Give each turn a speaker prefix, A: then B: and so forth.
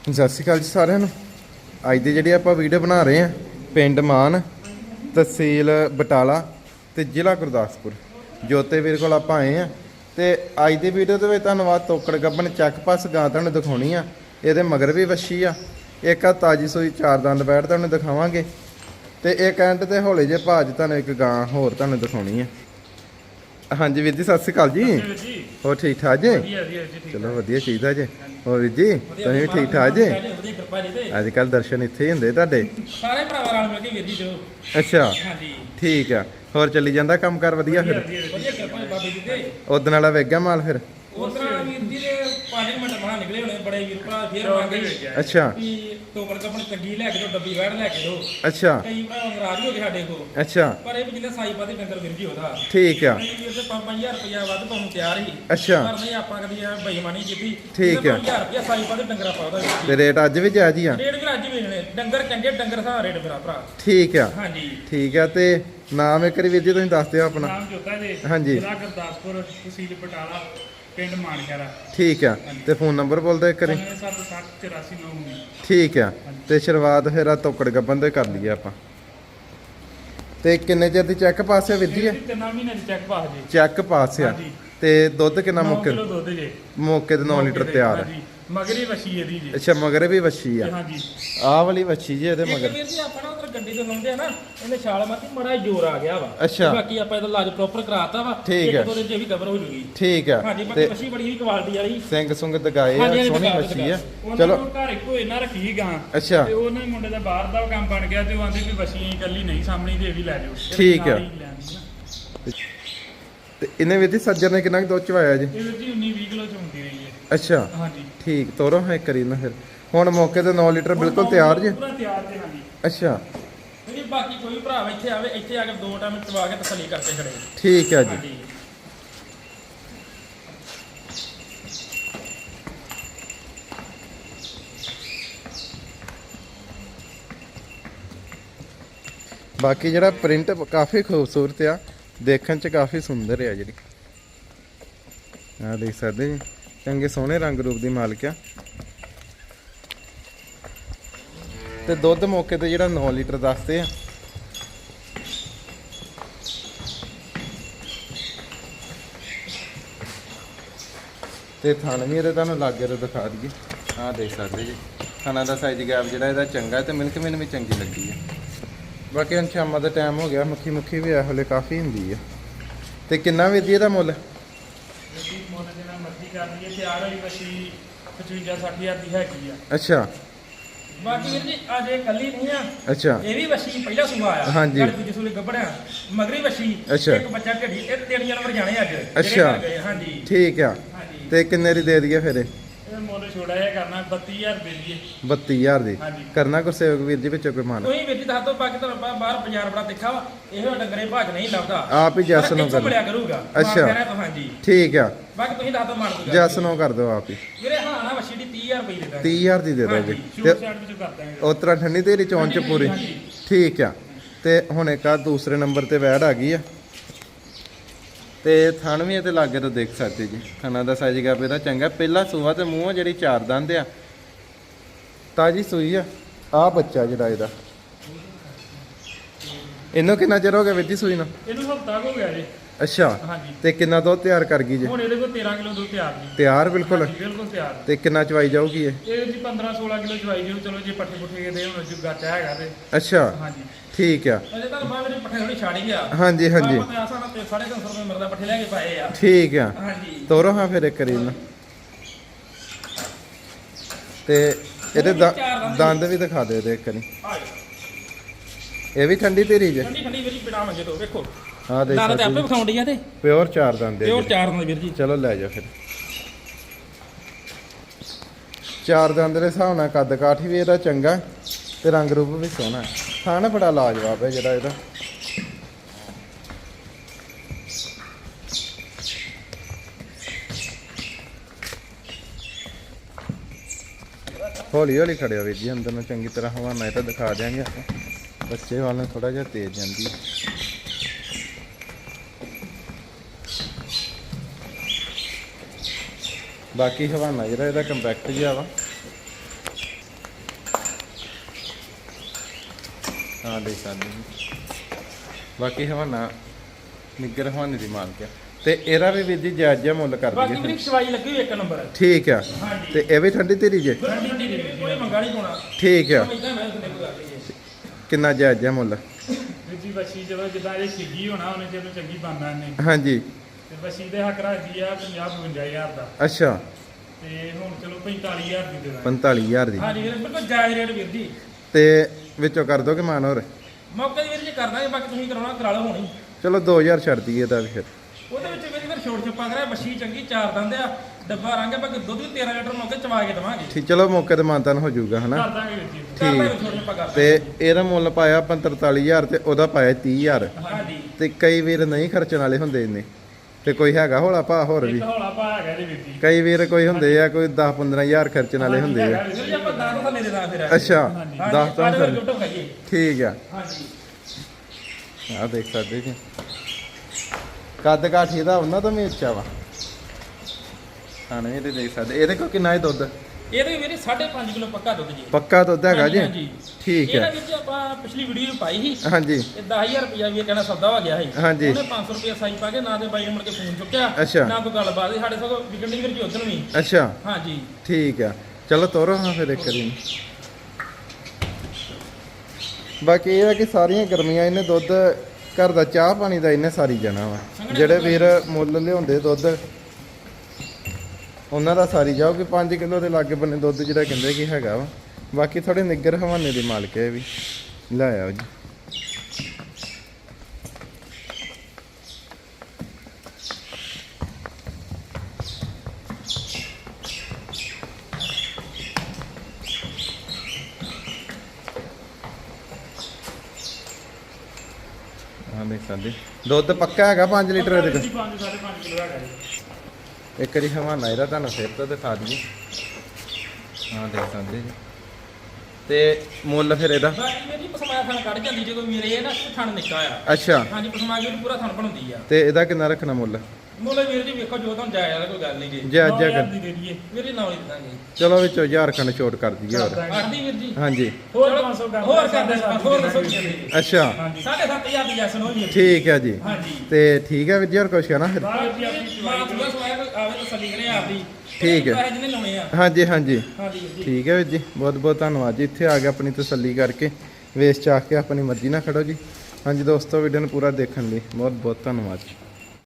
A: ਸਤਿ ਸ਼੍ਰੀ ਅਕਾਲ ਜੀ ਸਾਰਿਆਂ ਨੂੰ। ਅੱਜ ਦੀ ਜਿਹੜੀ ਆਪਾਂ ਵੀਡੀਓ ਬਣਾ ਰਹੇ ਆ ਪਿੰਡ ਮਾਨ, ਤਹਿਸੀਲ ਬਟਾਲਾ ਤੇ ਜ਼ਿਲ੍ਹਾ ਗੁਰਦਾਸਪੁਰ। ਜੋਤੇ ਵੀਰ ਕੋਲ ਆਪਾਂ ਆਏ ਆ ਤੇ ਅੱਜ ਦੀ ਵੀਡੀਓ ਦੇ ਵਿੱਚ ਧੰਨਵਾਦ ਤੋਕੜ ਗੱਬਨ ਚੱਕ ਪਾਸ ਗਾਂ ਤੁਹਾਨੂੰ ਦਿਖਾਉਣੀ ਆ। ਇਹਦੇ ਮਗਰ ਵੀ ਵੱਛੀ ਆ। ਇੱਕ ਆ ਤਾਜੀ ਸੋਈ ਚਾਰ ਦੰਦ ਬੈਠ ਤੁਹਾਨੂੰ ਦਿਖਾਵਾਂਗੇ। ਤੇ ਇੱਕ ਐਂਡ ਤੇ ਹੌਲੇ ਜੇ ਭਾਜ ਤੁਹਾਨੂੰ ਇੱਕ ਗਾਂ ਹੋਰ ਤੁਹਾਨੂੰ ਦਿਖਾਉਣੀ ਆ। ਹਾਂਜੀ ਵੀਰ ਜੀ ਸਤਿ ਸ਼੍ਰੀ ਅਕਾਲ ਜੀ।
B: ਜੀ।
A: ਹੋਰ ਠੀਕ ਠਾਕ ਜੀ?
B: ਵਧੀਆ ਵਧੀਆ ਜੀ ਠੀਕ
A: ਚਲੋ ਵਧੀਆ ਚਾਹੀਦਾ ਜੇ। ਹੋਰ ਵੀਰ ਜੀ ਤੁਸੀਂ ਵੀ ਠੀਕ ਠਾਕ ਜੀ?
B: ਵਧੀਆ ਕਿਰਪਾ ਜੀ ਤੇ।
A: ਅੱਜ ਕੱਲ ਦਰਸ਼ਨ ਇੱਥੇ ਹੀ ਹੁੰਦੇ ਤੁਹਾਡੇ?
B: ਸਾਰੇ ਭਰਾਵਾਂ ਨਾਲ ਮਿਲ ਕੇ ਵੀਰ ਜੀ ਜੋ
A: ਅੱਛਾ
B: ਹਾਂਜੀ।
A: ਠੀਕ ਆ। ਹੋਰ ਚੱਲੀ ਜਾਂਦਾ ਕੰਮ ਕਰ ਵਧੀਆ ਫਿਰ?
B: ਵਧੀਆ ਕਿਰਪਾ ਜੀ ਬਾਬੇ ਜੀ ਤੇ।
A: ਉਦਣ ਵਾਲਾ ਵੇਖ ਗਿਆ ਮਾਲ ਫਿਰ?
B: 5 ਮਿੰਟ ਬਾਹਰ ਨਿਕਲੇ ਹੋਣੇ ਬੜੇ ਵੀਰ ਭਰਾ ਫੇਰ ਮੰਗੇ
A: ਅੱਛਾ।
B: ਵੀ ਟੋਕਰ ਕੱਪਣ ਚੰਗੀ ਲੈ ਕੇ ਦੋ ਡੱਬੀ ਬੈਠ ਲੈ ਕੇ ਦੋ।
A: ਅੱਛਾ।
B: ਕਈ ਭਰਾ ਨਾਰਾਜ਼ ਹੋ ਗਏ ਸਾਡੇ ਕੋਲ।
A: ਅੱਛਾ।
B: ਪਰ ਇਹ ਵੀ ਜਿਹਨੇ ਸਾਈ ਪਾਦੇ ਡੰਗਰ ਵੀਰ ਜੀ ਉਹਦਾ।
A: ਠੀਕ ਆ।
B: ਵੀਰ ਤੇ 5-5000 ਰੁਪਇਆ ਵੱਧ ਪਾਉਣ ਨੂੰ ਤਿਆਰ ਸੀ
A: ਅੱਛਾ।
B: ਪਰ ਨਹੀਂ ਆਪਾਂ ਕਦੀ ਇਹ ਬੇਈਮਾਨੀ ਕੀਤੀ।
A: ਠੀਕ ਆ।
B: 5000 ਰੁਪਇਆ ਸਾਈ ਪਾਦੇ ਡੰਗਰ ਪਾਉਦਾ
A: ਤੇ ਰੇਟ ਅੱਜ ਵੀ ਜਾਇਜ਼ ਹੀ ਆ।
B: ਰੇਟ ਵੀ ਅੱਜ ਵੀ ਨੇ। ਡੰਗਰ ਚੰਗੇ ਡੰਗਰ ਸਾਰਾ ਰੇਟ ਮੇਰਾ ਭਰਾ।
A: ਠੀਕ ਆ।
B: ਹਾਂਜੀ।
A: ਠੀਕ ਆ ਤੇ ਨਾਮ ਇੱਕ ਵਾਰੀ ਵੀਰ ਜੀ ਤੁਸੀਂ ਦੱਸ ਦਿਓ ਆਪਣਾ।
C: ਨਾਮ ਜੋਤਾ ਜੀ।
A: ਹਾਂਜੀ।
C: ਜ਼ਿਲ੍ਹਾ ਗੁਰਦਾਸਪੁਰ ਤਹਿਸੀਲ ਬਟਾਲਾ। ਪਿੰਡ
A: ਠੀਕ ਆ ਤੇ ਫੋਨ ਨੰਬਰ ਬੋਲ ਦਿਓ ਇੱਕ ਵਾਰੀ।
C: 97608499
A: ਠੀਕ ਆ ਤੇ ਸ਼ੁਰੂਆਤ ਫਿਰ ਆ ਤੋਕੜ ਗੱਬਨ ਤੇ ਕਰ ਲਈਏ ਆਪਾਂ। ਤੇ ਕਿੰਨੇ ਚਿਰ ਦੀ ਚੈੱਕ ਪਾਸ ਹੈ
C: ਮਹੀਨੇ ਦੀ ਚੈੱਕ ਪਾਸ ਜੀ?
A: ਚੈੱਕ ਪਾਸ ਆ। ਤੇ ਦੁੱਧ ਕਿੰਨਾ
C: 9
A: ਮੁੱਕ
C: ਕਿਲੋ ਦੁੱਧ ਜੇ।
A: ਮੌਕੇ ਤੇ 9 ਲੀਟਰ ਤਿਆਰ
C: ਹਾਂਜੀ ਮਗਰੀ ਵਸ਼ੀ ਇਹਦੀ ਜੀ।
A: ਅੱਛਾ ਮਗਰ ਵੀ ਵੱਛੀ ਆ।
C: ਹਾਂਜੀ।
A: ਆਹ ਵਾਲੀ ਵੱਛੀ ਜੀ ਇਹਦੇ
B: ਇੱਕ
A: ਮਗਰ।
B: ਵੀਰ ਜੀ ਆਪਾਂ ਨਾ ਉਧਰ ਗੱਡੀ ਤੋਂ ਲਾਉਂਦੇ ਆ ਨਾ ਇਹਨੇ ਛਾਲ ਮਾਰਤੀ ਮੜਾ ਜ਼ੋਰ ਆ ਗਿਆ ਵਾ।
A: ਅੱਛਾ।
B: ਤੇ ਬਾਕੀ ਆਪਾਂ ਇਹਦਾ ਇਲਾਜ ਪ੍ਰੋਪਰ ਕਰਾਤਾ ਵਾ
A: ਠੀਕ ਹੈ।
B: ਦੋ ਦਿਨ ਚ ਇਹ ਵੀ ਕਵਰ ਹੋ ਜੂਗੀ।
A: ਠੀਕ ਆ।
B: ਹਾਂਜੀ ਬਾਕੀ
A: ਤੇ
B: ਮੱਛੀ ਬੜੀ ਹੀ ਕੁਆਲਿਟੀ ਵਾਲੀ।
A: ਸਿੰਘ ਸੁੰਗ ਦਗਾਏ ਆ ਸੋਹਣੀ
B: ਦਿਖਾ-
A: ਵੱਛੀ ਆ।
C: ਉਹਨਾਂ
A: ਚਲੋ।
C: ਨੂੰ ਘਰ ਇੱਕੋ ਇਹਨਾਂ ਰੱਖੀ ਗਾਂ।
A: ਅੱਛਾ।
C: ਤੇ ਉਹਨਾਂ ਮੁੰਡੇ ਦਾ ਬਾਹਰ ਦਾ ਕੰਮ ਬਣ ਗਿਆ ਤੇ ਉਹ ਆਂਦੇ ਵੀ ਵਸ਼ੀ ਇਕੱਲੀ ਨਹੀਂ ਸਾਹਮਣੀ ਤੇ ਇਹ ਵੀ ਲੈ ਜਾਓ। ਇਹ
A: ਠੀਕ
C: ਨਾਲ
A: ਆ।
C: ਹੀ ਲੈਣੀ ਨਾ।
A: ਤੇ ਇਹਨੇ ਵੀ ਦੀ ਸੱਜਰ ਨੇ ਕਿੰਨਾ ਕੁ ਦੁੱਧ ਚਵਾਇਆ ਜੀ?
C: ਇਹ ਵੀਰ ਜੀ 19 20 ਕਿਲੋ ਚ ਹੁੰਦੀ ਰਹੀ
A: ਅੱਛਾ
C: ਹਾਂਜੀ।
A: ਠੀਕ ਤੋਰੋ ਹੈ ਕਰੀ ਨਾ ਫਿਰ। ਹੁਣ ਮੌਕੇ ਤੇ 9 ਲੀਟਰ ਬਿਲਕੁਲ ਤਿਆਰ ਜੀ?
C: ਪੂਰਾ ਤਿਆਰ ਤੇ ਹਾਂਜੀ।
A: ਅੱਛਾ।
B: ਜੀ ਬਾਕੀ ਕੋਈ ਭਰਾ ਇੱਥੇ ਆਵੇ ਇੱਥੇ ਆ ਕੇ ਦੋ ਟਾਈਮ ਚਵਾ ਕੇ ਤਸੱਲੀ ਕਰਕੇ ਖੜੇ।
A: ਠੀਕ ਆ ਜੀ। ਬਾਕੀ ਜਿਹੜਾ ਪ੍ਰਿੰਟ ਕਾਫੀ ਖੂਬਸੂਰਤ ਆ ਦੇਖਣ ਚ ਕਾਫੀ ਸੁੰਦਰ ਆ ਜਿਹੜੀ। ਆ ਦੇਖ ਸਕਦੇ ਜੀ? ਚੰਗੇ ਸੋਹਣੇ ਰੰਗ ਰੂਪ ਦੀ ਮਾਲਕ ਆ। ਤੇ ਦੁੱਧ ਮੌਕੇ ਤੇ ਜਿਹੜਾ 9 ਲੀਟਰ ਦੱਸਦੇ ਆ। ਤੇ ਥਣ ਵੀ ਇਹਦੇ ਤੁਹਾਨੂੰ ਲਾਗੇ ਤੋਂ ਦਿਖਾ ਦਈਏ। ਆਹ ਦੇਖ ਸਕਦੇ ਜੀ। ਥਣਾ ਦਾ ਸਾਈਜ਼ ਗੈਪ ਜਿਹੜਾ ਇਹਦਾ ਚੰਗਾ ਤੇ ਮਿਲਕ ਮੈਨੂੰ ਵੀ ਚੰਗੀ ਲੱਗੀ ਹੈ। ਬਾਕੀ ਹੁਣ ਸ਼ਾਮਾਂ ਦਾ ਟਾਈਮ ਹੋ ਗਿਆ ਮੱਖੀ ਮੁੱਖੀ ਵੀ ਇਹੋ ਕਾਫੀ ਹੁੰਦੀ ਆ। ਤੇ ਕਿੰਨਾ ਵੀ ਦੀ ਇਹਦਾ ਮੁੱਲ
C: ਜੀ ਮੁੱਲ ਜਿਹੜਾ ਮਰਜ਼ੀ ਕਰ ਲਈਏ ਤਿਆਰ ਹੋਈ ਵਸ਼ੀ 55 60000 ਦੀ ਹੈਗੀ ਆ।
A: ਅੱਛਾ।
B: ਬਾਕੀ ਵੀਰ ਜੀ ਅੱਜ ਇਹ ਕੱਲੀ ਨਹੀਂ ਆ
A: ਅੱਛਾ।
B: ਇਹ ਵੀ ਵਸ਼ੀ ਪਹਿਲਾ ਸੂਆ ਆਇਆ
A: ਹਾਂਜੀ।
B: ਨਾਲ ਦੂਜੇ ਸੂਲੇ ਗੱਬੜਿਆ ਮਗਰੀ ਵਸ਼ੀ
A: ਅੱਛਾ।
B: ਇੱਕ ਬੱਚਾ ਢੱਡੀ ਇਹ ਤਿੰਨ ਜਾਨਵਰ ਜਾਣੇ ਅੱਜ। ਜਿਹੜੇ
A: ਅੱਛਾ।
B: ਘਰ ਗਏ, ਹਾਂਜੀ।
A: ਠੀਕ ਆ। ਤੇ ਕਿੰਨੇ ਦੀ ਦੇ ਦਈਏ ਫਿਰ ਇਹ?
C: ਇਹ ਮੁੱਲ ਛੋੜਾ ਜਿਹਾ ਕਰਨਾ 32000 ਦੇ ਦਈਏ
A: 32000 ਦੀ।
C: ਹਾਂਜੀ।
A: ਕਰਨਾ ਕੋ ਸੇਵਕ ਵੀਰ ਜੀ ਵਿੱਚੋਂ ਕੋਈ ਮਾਨ
B: ਤੁਸੀਂ ਵੀਰ ਜੀ ਦੱਸ ਦੋ ਬਾਕੀ ਤੁਹਾਨੂੰ ਪਤਾ ਬਾਹਰ ਬਾਜ਼ਾਰ ਬੜਾ ਤਿੱਖਾ ਵਾ ਇਹੋ ਡੰਗਰੇ ਭਾਜ ਨਹੀਂ ਲੱਭਦਾ।
A: ਆਪ ਹੀ ਜੱਸ
B: ਪਰ
A: ਨੂੰ
B: ਇੱਥੋਂ
A: ਕਰ।
B: ਮਿਲਿਆ ਕਰੂਗਾ।
A: ਅੱਛਾ।
B: ਮਾਂ ਕਹਿਣਾ ਹਾਂਜੀ।
A: ਠੀਕ ਆ।
B: ਬਾਕੀ ਤੁਸੀਂ ਦੱਸ ਦੋ ਮਾਰ ਦੂਗਾ
A: ਜੱਸ ਨੂੰ ਕਰ ਦਿਓ ਆਪ ਹੀ।
B: ਵੀਰੇ ਹਾਂ ਨਾ ਦੀ 30000 ਰੁਪਏ ਦੇ ਦਾਂਗੇ।
A: 30000 ਦੀ ਦੇ ਦੋਗੇ
B: ਹਾਂਜੀ,
C: ਛੋਟ
A: ਤੇ
C: ਛਾਟ ਵਿੱਚ ਕਰ ਦਾਂਗੇ
A: ਉਸ ਤਰ੍ਹਾਂ ਠੰਡੀ ਤੇਰੀ ਚੌਂਚ ਚ ਪੂਰੀ।
B: ਹਾਂਜੀ।
A: ਠੀਕ ਆ। ਤੇ ਹੁਣ ਇੱਕ ਆ ਦੂਸਰੇ ਨੰਬਰ ਤੇ ਵੈੜ ਆ ਗਈ ਆ। ਤੇ ਥਣ ਵੀ ਇਹਦੇ ਲਾਗੇ ਤੋਂ ਦੇਖ ਸਕਦੇ ਜੀ। ਥਣਾ ਦਾ ਸਾਈਜ਼ ਗੈਪ ਇਹਦਾ ਚੰਗਾ। ਪਹਿਲਾ ਸੂਆ ਤੇ ਮੂੰਹ ਆ, ਜਿਹੜੀ ਚਾਰ ਦੰਦ ਆ। ਤਾਜੀ ਸੂਈ ਆ। ਆ ਬੱਚਾ ਜਿਹੜਾ ਇਹਦਾ। ਇਹਨੂੰ ਕਿੰਨਾ ਚਿਰ ਹੋ ਗਿਆ ਵੀਰ ਸੂਈ ਨੂੰ?
C: ਇਹਨੂੰ ਹਫਤਾ ਹੋ ਗਿਆ ਜੀ।
A: ਅੱਛਾ
C: ਹਾਂਜੀ।
A: ਤੇ ਕਿੰਨਾ ਦੁੱਧ ਤਿਆਰ ਕਰ ਗਈ ਜੀ?
C: ਹੁਣ ਇਹਦੇ ਕੋਲ 13 ਕਿਲੋ ਦੁੱਧ ਤਿਆਰ ਜੀ
A: ਤਿਆਰ ਬਿਲਕੁਲ?
C: ਹਾਂਜੀ, ਬਿਲਕੁਲ ਤਿਆਰ।
A: ਤੇ ਕਿੰਨਾ ਚਵਾਈ ਜਾਊਗੀ ਇਹ?
C: ਇਹ ਜੀ 15 16 ਕਿਲੋ ਚਵਾਈ ਜੀ ਚਲੋ ਜੇ ਪੱਠੇ ਪੁੱਠੇ ਦੇ ਹੁਣ ਜੁਗਾ ਚ ਹੈਗਾ ਤੇ।
A: ਅੱਛਾ
C: ਹਾਂਜੀ।
A: ਠੀਕ ਆ।
B: ਅਜੇ ਤਾਂ ਬਾਅਦ ਵਿੱਚ ਪੱਠੇ ਥੋੜੀ ਛਾੜੀ ਗਿਆ।
A: ਹਾਂਜੀ ਹਾਂਜੀ।
B: ਤੇ ਆਸਾਂ ਨਾਲ ਤੇ 350 ਰੁਪਏ ਮਰਦਾ ਪੱਠੇ ਲੈ ਕੇ ਪਾਏ ਆ।
A: ਠੀਕ ਆ।
B: ਹਾਂਜੀ।
A: ਤੋਰੋ ਹਾਂ ਫਿਰ ਇੱਕ ਨਾ ਤੇ ਇਹਦੇ ਦ- ਦੰਦ ਵੀ ਦਿਖਾ ਦਿਓ ਇਹਦੇ ਇੱਕ ਵਾਰੀ।
B: ਜਾਓ।
A: ਇਹ ਵੀ ਠੰਡੀ ਤੇਰੀ ਜੇ?
B: ਠੰਡੀ ਠੰਡੀ ਵੀਰ ਜੀ ਬਿਨਾ ਮੰਗੇ ਤੋਂ ਵੇਖੋ।
A: ਹਾਂ ਦੇਖ
B: ਨਾਲ ਤੇ ਆਪੇ ਵਿਖਾਉਂਦੀਆਂ ਤੇ।
A: ਪਿਓਰ ਚਾਰ ਦੰਦ ਦੇ
B: ਚਾਰ ਨਾਲ ਵੀਰ ਜੀ।
A: ਚਲੋ ਲੈ ਜਾ ਫਿਰ। ਚਾਰ ਦੰਦ ਦੇ ਹਿਸਾਬ ਨਾਲ ਕੱਦ ਕਾਠ ਵੀ ਇਹਦਾ ਚੰਗਾ ਤੇ ਰੰਗ ਰੂਪ ਵੀ ਸੋਹਣਾ ਥਾਣ ਬੜਾ ਲਾਜਵਾਬ ਹੈ ਜਿਹੜਾ ਇਹਦਾ। ਹੌਲੀ ਹੌਲੀ ਖੜਿਓ ਵੀਰ ਜੀ ਅੰਦਰ ਨੂੰ ਚੰਗੀ ਤਰ੍ਹਾਂ ਹਵਾਨਾ ਇਹ ਤਾਂ ਦਿਖਾ ਦਿਆਂਗੇ ਆਪਾਂ। ਬੱਚੇ ਵੱਲ ਨੂੰ ਥੋੜਾ ਜਿਹਾ ਤੇਜ਼ ਜਾਂਦੀ ਬਾਕੀ ਹਵਾਨਾ ਜਿਹੜਾ ਇਹਦਾ ਕੰਪੈਕਟ ਜਿਹਾ ਵਾ। ਆ ਦੇ ਸਕਦੇ ਬਾਕੀ ਹਵਾਨਾ ਨਿੱਗਰ ਹਵਾਨੇ ਦੀ ਮਾਲਕ ਆ। ਤੇ ਇਹਦਾ ਵੀ ਵੀਰ ਜਾਇਜ਼ ਜਿਹਾ ਮੁੱਲ ਕਰ ਦਈਏ।
B: ਮੇਰੀ ਸਵਾਈ ਲੱਗੀ ਹੋਈ ਇੱਕ ਨੰਬਰ
A: ਠੀਕ ਆ।
B: ਹਾਂਜੀ।
A: ਤੇ ਇਹ ਵੀ ਠੰਡੀ ਤੇਰੀ ਜੇ?
B: ਕੋਈ ਮੰਗਾ ਨਹੀਂ ਪਾਉਣਾ।
A: ਠੀਕ ਆ। ਕਿੰਨਾ ਜਾਇਜ਼ ਜਿਹਾ ਮੁੱਲ?
C: ਜੀ ਬੱਚੀ ਜਦੋਂ ਜਿੱਦਾਂ ਇਹ ਛਿੱਗੀ ਹੋਣਾ ਉਹਨੇ ਜਦੋਂ ਚੰਗੀ ਬੰਨਾ ਨੇ
A: ਹਾਂਜੀ।
C: ਤੇ ਬੱਚੀ ਦੇ ਹੱਕ ਰੱਖਦੀ ਆ 50 55000 ਦਾ।
A: ਅੱਛਾ।
C: ਤੇ ਹੁਣ ਚਲੋ 45000 ਦੀ ਦੇ ਦਾਂਗੇ
A: 45000 ਦੀ।
B: ਹਾਂਜੀ ਵੀਰ ਬਿਲਕੁਲ ਜਾਇਜ਼ ਰੇਟ ਵੀਰ ਜੀ।
A: ਤੇ ਵਿੱਚੋਂ ਕਰ ਦੋਗੇ ਮਾਨ ਹੋਰ?
B: ਮੌਕੇ ਦੀ ਵੀਰ ਜੀ ਕਰਦਾਂਗੇ ਬਾਕੀ ਤੁਸੀਂ ਕਰਾਉਣਾ ਕਰਾ ਲਓ ਹੋਣੀ।
A: ਚਲੋ 2000 ਛੱਡ ਦਈਏ ਵੀ ਫਿਰ।
B: ਉਹਦੇ ਵਿੱਚ ਵੀਰ ਫਿਰ ਛੋਟ ਛੱਪਾ ਕਰਿਆ ਬੱਛੀ ਚੰਗੀ ਚਾਰ ਦੰਦ ਆ ਡੱਬਾ ਰੰਗ ਬਾਕੀ ਦੁੱਧ ਵੀ 13 ਲੀਟਰ ਮੌਕੇ ਚਵਾ ਕੇ ਦਵਾਂਗੇ।
A: ਠੀਕ ਚਲੋ ਮੌਕੇ ਤੇ ਮਾਨਤਾਨ ਹੋ ਜਾਊਗਾ ਹਨਾ?
C: ਕਰ ਦਾਂਗੇ ਵੀਰ ਜੀ
B: ਕਰਦਾ
A: ਠੀਕ।
B: ਛੋਟ ਛੱਪਾ
A: ਤੇ ਇਹਦਾ ਮੁੱਲ ਪਾਇਆ ਆਪਾਂ 43000 ਤੇ ਉਹਦਾ ਪਾਇਆ 30000
B: ਹਾਂਜੀ।
A: ਤੇ ਕਈ ਵੀਰ ਨਹੀਂ ਖਰਚਣ ਵਾਲੇ ਹੁੰਦੇ ਇੰਨੇ। ਤੇ ਕੋਈ ਹੈਗਾ ਹੋਲਾ ਭਾ ਹੋਰ ਵੀ?
C: ਇੱਕ ਹੌਲਾ ਪਾ ਹੈਗਾ ਇਹਦੇ ਵੀਰ ਜੀ।
A: ਕਈ ਵੀਰ ਕੋਈ ਹੁੰਦੇ ਆ ਕੋਈ 10 15000 ਖਰਚਣ ਵਾਲੇ ਹੁੰਦੇ ਆ।
B: ਵੀਰ ਜੀ ਆਪਾਂ ਦਾਦ ਥੱਲੇ ਦੇ ਦਾਂ ਫਿਰ।
A: ਅੱਛਾ
B: ਹਾਂਜੀ
A: 10 ਤਾਂ
B: ਗਿਫਟ ਖਾਈਏ
A: ਠੀਕ ਆ।
B: ਹਾਂਜੀ।
A: ਆ ਦੇਖ ਸਕਦੇ ਜੀ। ਕੱਦ ਕਾਠੀ ਇਹਦਾ ਉਹਨਾਂ ਤੋਂ ਵੀ। ਉੱਚਾ ਵਾ ਹਾਂ ਨਹੀਂ ਤੇ ਦੇਖ ਸਕਦੇ। ਇਹਦੇ ਕੋਲ ਕਿੰਨਾ ਹੈ ਦੁੱਧ?
B: ਇਹਦੇ ਵੀਰੇ 5.5 ਕਿਲੋ ਪੱਕਾ ਦੁੱਧ ਜੀ।
A: ਪੱਕਾ ਦੁੱਧ ਹੈਗਾ ਜੀ। ਠੀਕ
B: ਇਹਦਾ
A: ਹੈ।
B: ਵਿੱਚ ਆਪਾਂ ਪਿਛਲੀ ਵੀਡੀਓ ਪਾਈ ਸੀ।
A: ਹਾਂਜੀ।
B: ਇਹ 10000 ਰੁਪਇਆ ਵੀ ਕਹਿੰਦਾ ਸੌਦਾ ਹੋ ਗਿਆ ਸੀ।
A: ਹਾਂਜੀ।
B: ਉਹਨੇ 500 ਰੁਪਇਆ ਸਾਈ ਪਾ ਕੇ ਨਾ ਤੇ ਬਾਈ ਨੇ ਮੁੜ ਕੇ ਫੋਨ ਚੁੱਕਿਆ। ਨਾ ਕੋਈ ਗੱਲਬਾਤ ਸਾਡੇ ਸਗੋਂ ਵਿਕਣ ਦੀ ਵੀਰ ਜੀ ਉਦੋਂ ਵੀ।
A: ਅੱਛਾ।
B: ਹਾਂਜੀ।
A: ਠੀਕ ਆ ਚਲੋ ਤੋਰੋ ਹਾਂ ਫਿਰ ਇੱਕ ਵਾਰੀ। ਬਾਕੀ ਇਹ ਆ ਕਿ ਸਾਰੀਆਂ ਗਰਮੀਆਂ ਇਹਨੇ ਦੁੱਧ ਘਰ ਦਾ ਚਾਹ ਪਾਣੀ ਦਾ ਇਹਨੇ ਸਾਰੀ ਜਾਣਾ ਵਾ। ਜਿਹੜੇ ਵੀਰ ਮੁੱਲ ਲਿਆਉਂਦੇ ਦੁੱਧ ਉਹਨਾਂ ਦਾ ਸਾਰੀ ਜਾਓ ਕਿ 5 ਕਿਲੋ ਦੇ ਲਾਗੇ ਬੰਨੇ ਦੁੱਧ ਜਿਹੜਾ ਕਹਿੰਦੇ ਕਿ ਹੈਗਾ ਵਾ। ਬਾਕੀ ਥੋੜੇ ਨਿੱਗਰ ਹਵਾਨੇ ਦੀ ਮਾਲਕ ਹੈ ਵੀ। ਲੈ ਆਓ ਜੀ। ਹਾਂ ਦੇਖ ਸਕਦੇ। ਦੁੱਧ ਪੱਕਾ ਹੈਗਾ 5 ਲੀਟਰ ਇਹਦੇ ਕੋਲ?
C: 5 5.5 ਕਿਲੋ ਹੈਗਾ ਜੀ।
A: ਇੱਕ ਵਾਰੀ ਹਵਾਨਾ ਇਹਦਾ ਤੁਹਾਨੂੰ ਫਿਰ ਤੋਂ ਦਿਖਾ ਦਈਏ। ਹਾਂ ਦੇਖ ਸਕਦੇ ਜੀ। ਤੇ ਮੁੱਲ ਫਿਰ ਇਹਦਾ?
B: ਬਾਕੀ ਮੇਰੀ ਪਸਮਾਇਆ ਥਣ ਕੱਢ ਜਾਂਦੀ ਜਦੋਂ ਮੇਰੇ ਇਹ ਨਾ ਥਣ ਨਿੱਕਾ ਆ।
A: ਅੱਛਾ।
B: ਹਾਂਜੀ ਪਸਮਾ ਕੇ ਪੂਰਾ ਥਣ ਬਣਾਉਂਦੀ ਆ।
A: ਤੇ ਇਹਦਾ ਕਿੰਨਾ ਰੱਖਣਾ ਮੁੱਲ?
B: ਮੁੱਲ ਵੀਰ ਜੀ ਵੇਖੋ ਜੋ ਤੁਹਾਨੂੰ ਜਾਇਆ ਕੋਈ ਗੱਲ ਨਹੀਂ ਜੀ।
A: ਜੇ ਅੱਜ
C: ਨੌ ਹਜ਼ਾਰ
A: ਕਰ
C: ਦੀ ਦੇ ਦਈਏ।
B: ਵੀਰ ਜੀ ਨਾਲ ਹੀ ਦਿੰਦਾਂਗੇ
A: ਚਲੋ ਵਿੱਚੋਂ 1000 ਖੰਡ ਛੋਟ ਕਰ ਦਈਏ ਹੋਰ।
B: ਵੀਰ ਜੀ।
A: ਹਾਂਜੀ।
C: ਹੋਰ
B: ਚਲੋ,
C: 500 ਕਰ
B: ਹੋਰ ਕਰ ਦੇ ਹੋਰ ਦੱਸੋ ਕੀ ਕਹਿੰਦੇ ਜੀ।
A: ਅੱਛਾ।
C: ਹਾਂਜੀ।
B: ਸਾਢੇ ਸੱਤ ਹਜ਼ਾਰ ਦੀ ਜੈਸਨ ਹੋਈ ਜੀ।
A: ਠੀਕ ਹੈ ਜੀ।
B: ਹਾਂਜੀ।
A: ਤੇ ਠੀਕ ਹੈ ਵੀਰ ਜੀ ਹੋਰ ਕੁਛ ਹੈ ਨਾ ਫਿਰ
C: ਬਾਹਰ ਜੀ ਆਪਣੀ
B: ਮਾਂ ਪੂਰਾ ਸਵਾਇਆ ਕੋਈ ਆਵੇ ਤਾਂ ਸਲੀ ਕਰੇ ਆਪਦੀ
A: ਠੀਕ ਹੈ।
B: ਪੈਸੇ ਜਿਹਨੇ ਲਾਉਣੇ ਆ।
A: ਹਾਂਜੀ ਹਾਂਜੀ।
B: ਹਾਂਜੀ ਵੀਰ ਜੀ।
A: ਠੀਕ ਹੈ ਵੀਰ ਜੀ ਬਹੁਤ ਬਹੁਤ ਧੰਨਵਾਦ ਜੀ। ਇੱਥੇ ਆ ਕੇ ਆਪਣੀ ਤਸੱਲੀ ਕਰਕੇ ਵੇਚ ਚਾਹ ਕੇ ਆਪਣੀ ਮਰਜ਼ੀ ਨਾਲ ਖੜੋ ਜੀ। ਹਾਂਜੀ ਦੋਸਤੋ ਵੀਡੀਓ ਨੂੰ ਪੂਰਾ ਦੇਖਣ ਲਈ ਬਹੁਤ ਬਹੁਤ ਧੰਨਵਾਦ ਜੀ।